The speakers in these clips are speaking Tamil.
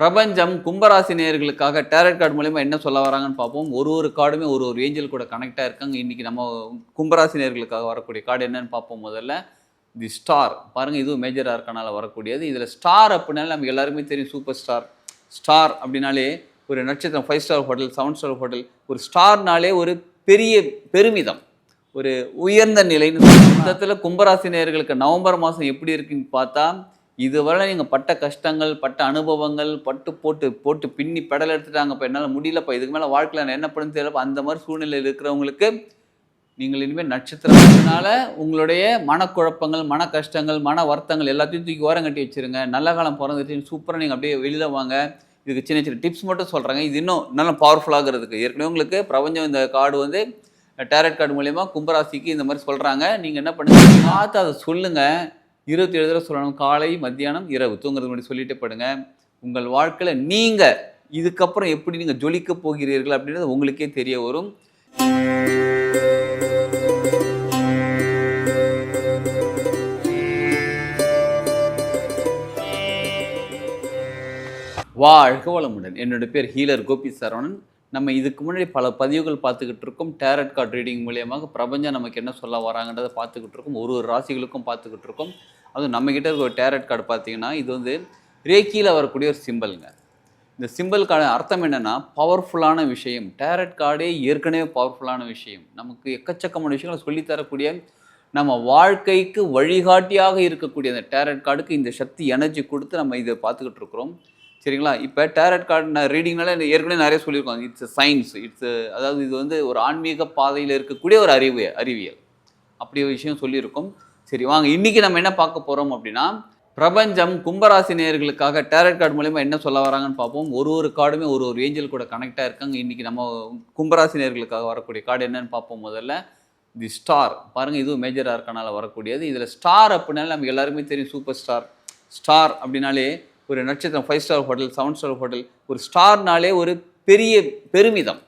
பிரபஞ்சம் கும்பராசி நேர்களுக்காக டேரட் கார்டு மூலயமா என்ன சொல்ல வராங்கன்னு பார்ப்போம். ஒரு ஒரு கார்டுமே ஒரு ஒரு ஏஞ்சல் கூட கனெக்டாக இருக்காங்க. இன்றைக்கி நம்ம கும்பராசி நேர்களுக்காக வரக்கூடிய கார்டு என்னன்னு பார்ப்போம் முதல்ல. தி ஸ்டார் பாருங்கள் இதுவும் மேஜராக இருக்கனால வரக்கூடியது. இதில் ஸ்டார் அப்படின்னாலே நமக்கு எல்லாருமே தெரியும் சூப்பர் ஸ்டார் ஸ்டார் அப்படின்னாலே ஒரு நட்சத்திரம் five star hotel seven star hotel ஒரு ஸ்டார்னாலே ஒரு பெரிய பெருமிதம். ஒரு உயர்ந்த நிலைன்னு சொல்லலாம். கும்பராசி நேர்களுக்கு நவம்பர் மாதம் எப்படி இருக்குன்னு பார்த்தா இதுவரை நீங்கள் பட்ட கஷ்டங்கள் பட்ட அனுபவங்கள் பட்டு போட்டு போட்டு பின்னி பெடல் எடுத்துட்டாங்க இப்போ என்னால் முடியலப்பா இதுக்கு மேலே வாழ்க்கையில் நான் என்ன பண்ணு தெரியலப்பா அந்த மாதிரி சூழ்நிலையில் இருக்கிறவங்களுக்கு நீங்கள் இனிமேல் நட்சத்திரத்தினால உங்களுடைய மனக்குழப்பங்கள் மன கஷ்டங்கள் மன வருத்தங்கள் எல்லாத்தையும் தூக்கி ஓரம் கட்டி வச்சிருங்க. நல்ல காலம் பிறந்துட்டு சூப்பராக நீங்கள் அப்படியே வெளியில் வாங்க. இதுக்கு சின்ன சின்ன டிப்ஸ் மட்டும் சொல்கிறாங்க இது இன்னும் நல்லா பவர்ஃபுல்லாகிறதுக்கு ஏற்கனவே உங்களுக்கு பிரபஞ்சம் இந்த கார்டு வந்து டேரட் கார்டு மூலயமா கும்பராசிக்கு இந்த மாதிரி சொல்கிறாங்க நீங்கள் என்ன பண்ணுங்க? பார்த்து அதை சொல்லுங்கள் இருபத்தி ஏழு தடவை சொல்லணும். காலை மத்தியானம் இரவு. தூங்குறது முன்னாடி சொல்லிட்டே படுங்க. உங்கள் வாழ்க்கையில் நீங்கள் இதுக்கப்புறம் எப்படி நீங்கள் ஜொலிக்க போகிறீர்கள் அப்படின்றது உங்களுக்கே தெரிய வரும். வாழ்க வளமுடன். என்னோட பேர் ஹீலர் கோபி சரவணன். நம்ம இதுக்கு முன்னாடி பல பதிவுகள் பார்த்துக்கிட்டு இருக்கோம். டேரட் கார்டு ரீடிங் மூலியமாக பிரபஞ்சம் நமக்கு என்ன சொல்ல வராங்கன்றதை பார்த்துக்கிட்டு இருக்கோம். ஒரு ஒரு ராசிகளுக்கும் பார்த்துக்கிட்டு இருக்கோம். அதுவும் நம்மக்கிட்ட இருக்க ஒரு டேரட் கார்டு பார்த்தீங்கன்னா இது வந்து ரேக்கியில் வரக்கூடிய ஒரு சிம்பிளுங்க இந்த சிம்பிளுக்கான அர்த்தம் என்னென்னா பவர்ஃபுல்லான விஷயம். டேரட் கார்டே ஏற்கனவே பவர்ஃபுல்லான விஷயம். நமக்கு எக்கச்சக்கமான விஷயங்களை சொல்லித்தரக்கூடிய நம்ம வாழ்க்கைக்கு வழிகாட்டியாக இருக்கக்கூடிய அந்த டேரட் கார்டுக்கு இந்த சக்தி எனர்ஜி கொடுத்து நம்ம இதை பார்த்துக்கிட்டு இருக்கிறோம். சரிங்களா? இப்போ டேரட் கார்டு நான் ரீடிங்னால ஏற்கனவே நிறைய சொல்லியிருக்கோம் இட்ஸ் சயின்ஸ் இட்ஸ் அதாவது இது வந்து ஒரு ஆன்மீக பாதையில் இருக்கக்கூடிய ஒரு அறிவு அறிவியல். அப்படி ஒரு விஷயம் சொல்லியிருக்கோம். சரி வாங்க. இன்றைக்கி நம்ம என்ன பார்க்க போகிறோம் அப்படின்னா பிரபஞ்சம் கும்பராசி நேர்களுக்காக டேரட் கார்டு மூலயமா என்ன சொல்ல வராங்கன்னு பார்ப்போம். ஒரு ஒரு கார்டுமே ஒரு ஒரு ஏஞ்சல் கூட கனெக்டாக இருக்காங்க இன்றைக்கி நம்ம கும்பராசி நேர்களுக்காக வரக்கூடிய கார்டு என்னன்னு பார்ப்போம் முதல்ல. தி ஸ்டார் பாருங்கள் இதுவும் மேஜர் ஆர்க்கனால வரக்கூடியது. இதில் ஸ்டார் அப்படின்னாலே நமக்கு எல்லாருமே தெரியும். சூப்பர் ஸ்டார் ஸ்டார் அப்படின்னாலே ஒரு நட்சத்திரம் five star hotel seven star hotel ஒரு ஸ்டார்னாலே ஒரு பெரிய பெருமிதம்.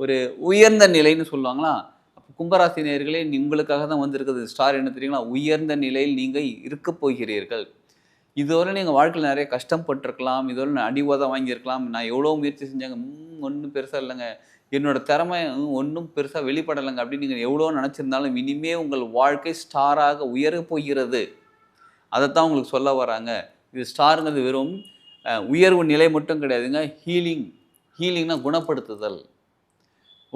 ஒரு உயர்ந்த நிலைன்னு சொல்லுவாங்களா? அப்போ கும்பராசினியர்களே உங்களுக்காக தான் வந்திருக்குது ஸ்டார் என்ன தெரியுங்களா? உயர்ந்த நிலையில் நீங்கள் இருக்க போகிறீர்கள். இதுவரை நீங்கள் வாழ்க்கையில் நிறைய கஷ்டப்பட்டிருக்கலாம். இதுவரை நான் அடிவாதம் வாங்கியிருக்கலாம். நான் எவ்வளோ முயற்சி செஞ்சாங்க? ஒன்றும் பெருசாக இல்லைங்க. என்னோட திறமை ஒன்றும் பெருசாக வெளிப்படலைங்க. அப்படின்னு நீங்கள் எவ்வளோ நினச்சிருந்தாலும் இனிமே உங்கள் வாழ்க்கை ஸ்டாராக உயரப் போகிறது. அதைத்தான் உங்களுக்கு சொல்ல வராங்க. இது ஸ்டாருங்கிறது வெறும் உயர்வு நிலை மட்டும் கிடையாதுங்க. ஹீலிங் ஹீலிங்னா குணப்படுத்துதல்.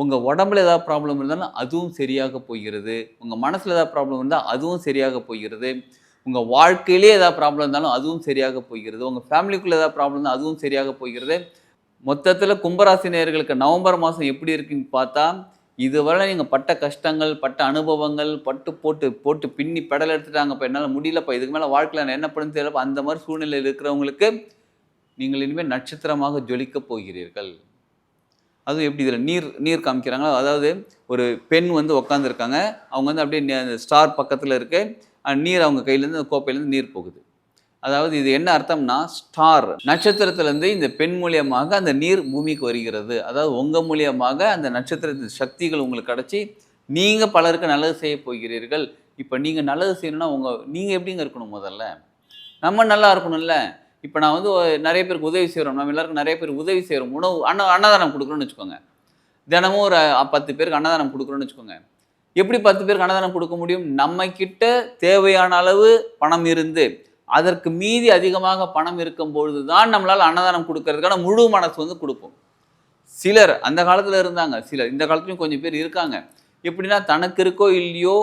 உங்கள் உடம்புல ஏதாவது ப்ராப்ளம் இருந்தாலும் அதுவும் சரியாக போகிறது. உங்கள் மனசில் ஏதாவது ப்ராப்ளம் இருந்தால் அதுவும் சரியாக போகிறது. உங்கள் வாழ்க்கையிலே ஏதாவது ப்ராப்ளம் இருந்தாலும் அதுவும் சரியாக போகிறது. உங்கள் ஃபேமிலிக்குள்ளே ஏதாவது ப்ராப்ளம் இருந்தால் அதுவும் சரியாக போகிறது. மொத்தத்தில் கும்பராசி நேயர்களுக்கு நவம்பர் மாதம் எப்படி இருக்குன்னு பார்த்தா இதுவரை நீங்கள் பட்ட கஷ்டங்கள் பட்ட அனுபவங்கள் பட்டு போட்டு போட்டு பின்னி பெடல் எடுத்துட்டாங்க. இப்போ என்னால் முடியலப்பா இதுக்கு மேலே வாழ்க்கையில் நான் என்ன பண்ணு தெரியலப்பா அந்த மாதிரி சூழ்நிலையில் இருக்கிறவங்களுக்கு நீங்கள் இனிமேல் நட்சத்திரமாக ஜொலிக்கப் போகிறீர்கள். அதுவும் எப்படி இதில் நீர் நீர் காமிக்கிறாங்களோ அதாவது ஒரு பெண் வந்து உக்காந்துருக்காங்க. அவங்க வந்து அப்படியே ஸ்டார் பக்கத்தில் இருக்கு. நீர் அவங்க கையிலேருந்து அந்த கோப்பையிலேருந்து நீர் போகுது. அதாவது இது என்ன அர்த்தம்னா ஸ்டார் நட்சத்திரத்திலேருந்து இந்த பெண் மூலியமாக அந்த நீர் பூமிக்கு வருகிறது. அதாவது உங்கள் மூலியமாக அந்த நட்சத்திரத்தின் சக்திகள் உங்களுக்கு கிடச்சி நீங்கள் பலருக்கு நல்லது செய்ய போகிறீர்கள். இப்போ நீங்கள் நல்லது செய்யணும்னா உங்கள் நீங்கள் எப்படிங்க இருக்கணும் முதல்ல? நம்ம நல்லா இருக்கணும்ல. இப்போ நான் வந்து நிறைய பேருக்கு உதவி செய்கிறோம் நம்ம எல்லாருக்கும் நிறைய பேர் உதவி செய்கிறோம் உணவு அன்ன அன்னதானம் கொடுக்குறோன்னு வச்சுக்கோங்க. தினமும் ஒரு பத்து பேருக்கு அன்னதானம் கொடுக்குறோன்னு வச்சுக்கோங்க. எப்படி பத்து பேருக்கு அன்னதானம் கொடுக்க முடியும்? நம்மக்கிட்ட தேவையான அளவு பணம் இருந்து அதற்கு மீதி அதிகமாக பணம் இருக்கும் பொழுது தான் நம்மளால் அன்னதானம் கொடுக்கறதுக்கான முழு மனசு வந்து கொடுப்போம். சிலர் அந்த காலத்தில் இருந்தாங்க. சிலர் இந்த காலத்துலையும் கொஞ்சம் பேர் இருக்காங்க. எப்படின்னா தனக்கு இருக்கோ இல்லையோ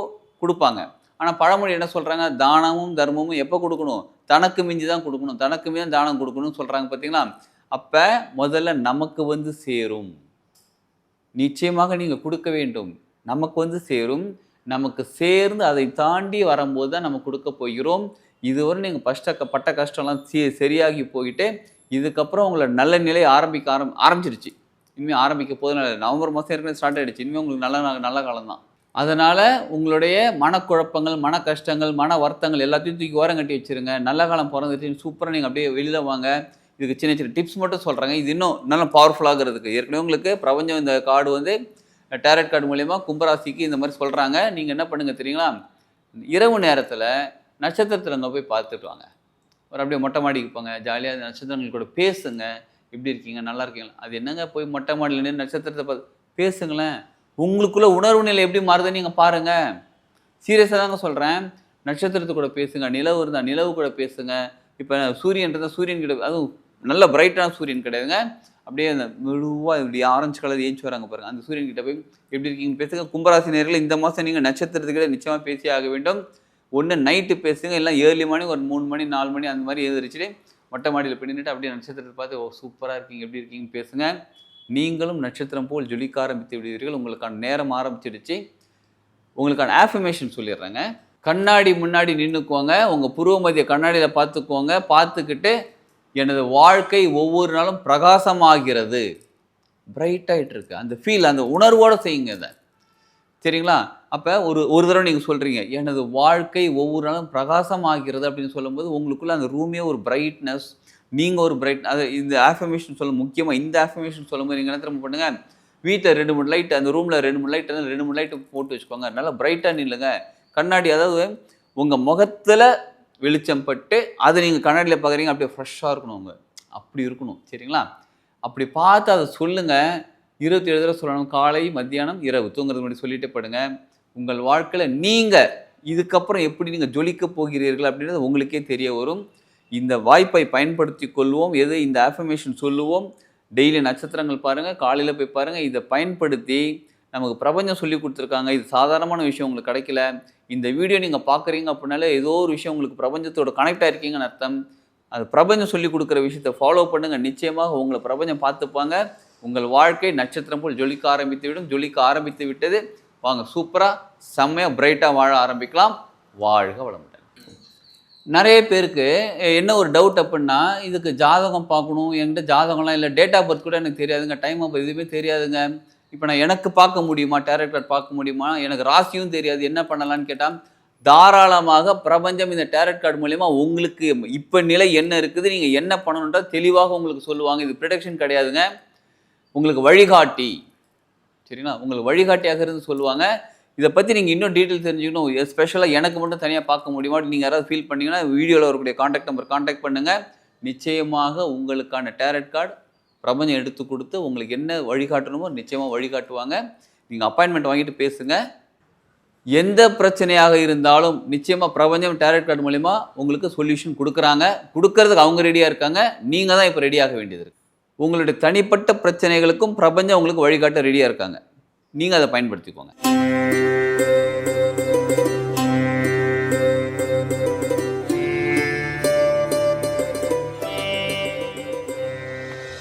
கொடுப்பாங்க. ஆனால் பழமொழி என்ன சொல்கிறாங்க தானமும் தர்மமும் எப்போ கொடுக்கணும்? தனக்கு மிஞ்சி தான் கொடுக்கணும். தனக்கு மீது தானம் கொடுக்கணும்னு சொல்கிறாங்க பார்த்தீங்களா அப்போ முதல்ல நமக்கு வந்து சேரும். நிச்சயமாக நீங்கள் கொடுக்க வேண்டும். நமக்கு வந்து சேரும். நமக்கு சேர்ந்து அதை தாண்டி வரும்போது தான் நம்ம கொடுக்க போகிறோம். இதுவரை நீங்கள் பஷ்ட பட்ட கஷ்டம்லாம் சி சரியாகி போயிட்டு இதுக்கப்புறம் உங்களை நல்ல நிலை ஆரம்பிக்க ஆரம் ஆரம்பிச்சிருச்சு. இனிமேல் ஆரம்பிக்க போது நல்ல நவம்பர் மாதம் ஏற்கனவே ஸ்டார்ட் ஆகிடுச்சு இனிமேல் உங்களுக்கு நல்ல நல்ல காலம் தான். அதனால் உங்களுடைய மனக்குழப்பங்கள் மன கஷ்டங்கள் மன வருத்தங்கள் எல்லாத்தையும் தூக்கி ஓரம் கட்டி வச்சிருங்க. நல்ல காலம் பிறந்துச்சுன்னு சூப்பராக நீங்கள் அப்படியே வெளியில் வாங்க. இதுக்கு சின்ன சின்ன டிப்ஸ் மட்டும் சொல்கிறாங்க இது இன்னும் நல்லா பவர்ஃபுல்லாகிறதுக்கு ஏற்கனவே உங்களுக்கு பிரபஞ்சம் இந்த கார்டு வந்து டேரட் கார்டு மூலயமா கும்பராசிக்கு இந்த மாதிரி சொல்கிறாங்க நீங்கள் என்ன பண்ணுங்கள் தெரியுங்களா? இரவு நேரத்தில் நட்சத்திரத்தில் அங்கே போய் பார்த்துட்டு வாங்க. ஒரு அப்படியே மொட்டை மாடிக்கு போங்க ஜாலியாக நட்சத்திரங்கள் கூட பேசுங்க. எப்படி இருக்கீங்க? நல்லா இருக்கீங்களா? அது என்னங்க போய் மொட்டை மாடியில் நின்று நட்சத்திரத்தை பார்த்து பேசுங்களேன். உங்களுக்குள்ள உணர்வு நிலை எப்படி மாறுதுன்னு நீங்கள் பாருங்கள் சீரியஸாக தாங்க சொல்கிறேன் நட்சத்திரத்து கூட பேசுங்க நிலவு இருந்தால் நிலவு கூட பேசுங்க. இப்போ சூரியன் இருந்தால் சூரியன் கிட்ட அதுவும் நல்ல பிரைட்டான சூரியன் கிடையாதுங்க. அப்படியே அந்த மெழுவாக இப்படி ஆரஞ்சு கலர் ஏஞ்சி வராங்க பாருங்கள் அந்த சூரியன் கிட்ட போய் எப்படி இருக்கீங்க பேசுங்க. கும்பராசி நேரில் இந்த மாதம் நீங்கள் நட்சத்திரத்துக்கிட்ட நிச்சயமாக பேசி ஆக வேண்டும். ஒன்று நைட்டு பேசுங்க இல்லை ஏர்லி மார்னிங் ஒரு மூணு மணி நாலு மணி அந்த மாதிரி எழுந்திரிச்சிட்டு மொட்டை மாடியில் பின்னிட்டு அப்படியே நட்சத்திரத்தை பார்த்து ஓ சூப்பராக இருக்கீங்க எப்படி இருக்கீங்கன்னு பேசுங்க. நீங்களும் நட்சத்திரம் போல் ஜொலிக்க ஆரம்பித்து விடுவீர்கள். உங்களுக்கான நேரம் ஆரம்பிச்சிடுச்சு. உங்களுக்கான ஆஃபர்மேஷன் சொல்லிடுறேங்க. கண்ணாடி முன்னாடி நின்றுக்கோங்க உங்கள் புருவ கண்ணாடியில் பார்த்துக்கோங்க. பார்த்துக்கிட்டு எனது வாழ்க்கை ஒவ்வொரு நாளும் பிரகாசமாகிறது. பிரைட்டாகிட்டு இருக்கு அந்த ஃபீல் அந்த உணர்வோடு செய்யுங்க இதை. சரிங்களா? அப்போ ஒரு ஒரு தடவை நீங்கள் சொல்கிறீங்க எனது வாழ்க்கை ஒவ்வொரு நாளும் பிரகாசமாகிறது அப்படின்னு சொல்லும்போது உங்களுக்குள்ள அந்த ரூமே ஒரு பிரைட்னஸ் நீங்கள் ஒரு பிரைட் அது இந்த ஆஃபர்மேஷன் சொல்ல முக்கியமாக இந்த ஆஃபர்மேஷன் சொல்லும்போது நீங்கள் என்ன திரும்ப பண்ணுங்கள் வீட்டில் ரெண்டு மூணு லைட் அந்த ரூமில் ரெண்டு மூணு லைட் ரெண்டு மூணு லைட்டு போட்டு வச்சுக்கோங்க. நல்லா பிரைட்டாக நில்லுங்க. கண்ணாடி அதாவது உங்கள் முகத்தில் வெளிச்சம் பட்டு அதை நீங்கள் கண்ணாடியில் பார்க்குறீங்க அப்படியே ஃப்ரெஷ்ஷாக இருக்கணும் உங்கள் அப்படி இருக்கணும் சரிங்களா? அப்படி பார்த்து அதை சொல்லுங்கள் இருபத்தி ஏழு தடவை சொல்லணும். காலை மத்தியானம் இரவு. தூங்குறது முன்னாடி சொல்லிட்டே படுங்க. உங்கள் வாழ்க்கையில் நீங்கள் இதுக்கப்புறம் எப்படி நீங்கள் ஜொலிக்க போகிறீர்கள் அப்படின்றது உங்களுக்கே தெரிய வரும். இந்த வாய்ப்பை பயன்படுத்தி கொள்வோம். எது இந்த ஆஃபர்மேஷன் சொல்லுவோம். டெய்லி நட்சத்திரங்கள் பாருங்கள் காலையில் போய் பாருங்கள் இதை பயன்படுத்தி நமக்கு பிரபஞ்சம் சொல்லி கொடுத்துருக்காங்க. இது சாதாரணமான விஷயம் உங்களுக்கு கிடைக்கல. இந்த வீடியோ நீங்கள் பார்க்குறீங்க அப்படின்னாலே ஏதோ ஒரு விஷயம் உங்களுக்கு பிரபஞ்சத்தோட கனெக்ட் ஆகிருக்கீங்கன்னு அர்த்தம். அது பிரபஞ்சம் சொல்லி கொடுக்குற விஷயத்தை ஃபாலோ பண்ணுங்கள் நிச்சயமாக உங்களை பிரபஞ்சம் பார்த்துப்பாங்க. உங்கள் வாழ்க்கை நட்சத்திரம் போல் ஜொலிக்க ஆரம்பித்து விடும் ஜொலிக்க ஆரம்பித்து விட்டது. வாங்க சூப்பராக செம்மையாக பிரைட்டாக வாழ ஆரம்பிக்கலாம். வாழ்க வளமுடன். நிறைய பேருக்கு என்ன ஒரு டவுட் அப்படின்னா இதுக்கு ஜாதகம் பார்க்கணும் என்கிட்ட ஜாதகம்லாம் இல்லை டேட் ஆஃப் பர்த் கூட எனக்கு தெரியாதுங்க டைம் ஆஃப் எதுவுமே தெரியாதுங்க. இப்போ நான் எனக்கு பார்க்க முடியுமா டேரக்டர் பார்க்க முடியுமா எனக்கு ராசியும் தெரியாது என்ன பண்ணலான்னு கேட்டால் தாராளமாக பிரபஞ்சம் இந்த டேரட் கார்டு மூலயமா உங்களுக்கு இப்போ நிலை என்ன இருக்குது நீங்கள் என்ன பண்ணணுன்றது தெளிவாக உங்களுக்கு சொல்லுவாங்க. இது ப்ரிடக்ஷன் கிடையாதுங்க. உங்களுக்கு வழிகாட்டி. சரிங்களா? உங்களுக்கு வழிகாட்டியாக இருந்து சொல்லுவாங்க. இதை பற்றி நீங்கள் இன்னும் டீட்டெயில் தெரிஞ்சுக்கணும். ஸ்பெஷலாக எனக்கு மட்டும் தனியாக பார்க்க முடியுமா? நீங்கள் யாராவது ஃபீல் பண்ணிங்கன்னா வீடியோவில் வரக்கூடிய காண்டாக்ட் நம்பர் காண்டாக்ட் பண்ணுங்கள் நிச்சயமாக உங்களுக்கான டேரட் கார்டு பிரபஞ்சம் எடுத்து கொடுத்து உங்களுக்கு என்ன வழிகாட்டணுமோ நிச்சயமாக வழிகாட்டுவாங்க. நீங்கள் அப்பாயின்மெண்ட் வாங்கிட்டு பேசுங்க. எந்த பிரச்சனையாக இருந்தாலும் நிச்சயமாக பிரபஞ்சம் டேரட் கார்டு மூலிமா உங்களுக்கு சொல்யூஷன் கொடுக்குறாங்க. கொடுக்கறதுக்கு அவங்க ரெடியாக இருக்காங்க. நீங்கள் தான் இப்போ ரெடியாக வேண்டியது இருக்குது உங்களுடைய தனிப்பட்ட பிரச்சனைகளுக்கும் பிரபஞ்சம் உங்களுக்கு வழிகாட்ட ரெடியாக இருக்காங்க. நீங்கள் அதை பயன்படுத்திக்கோங்க.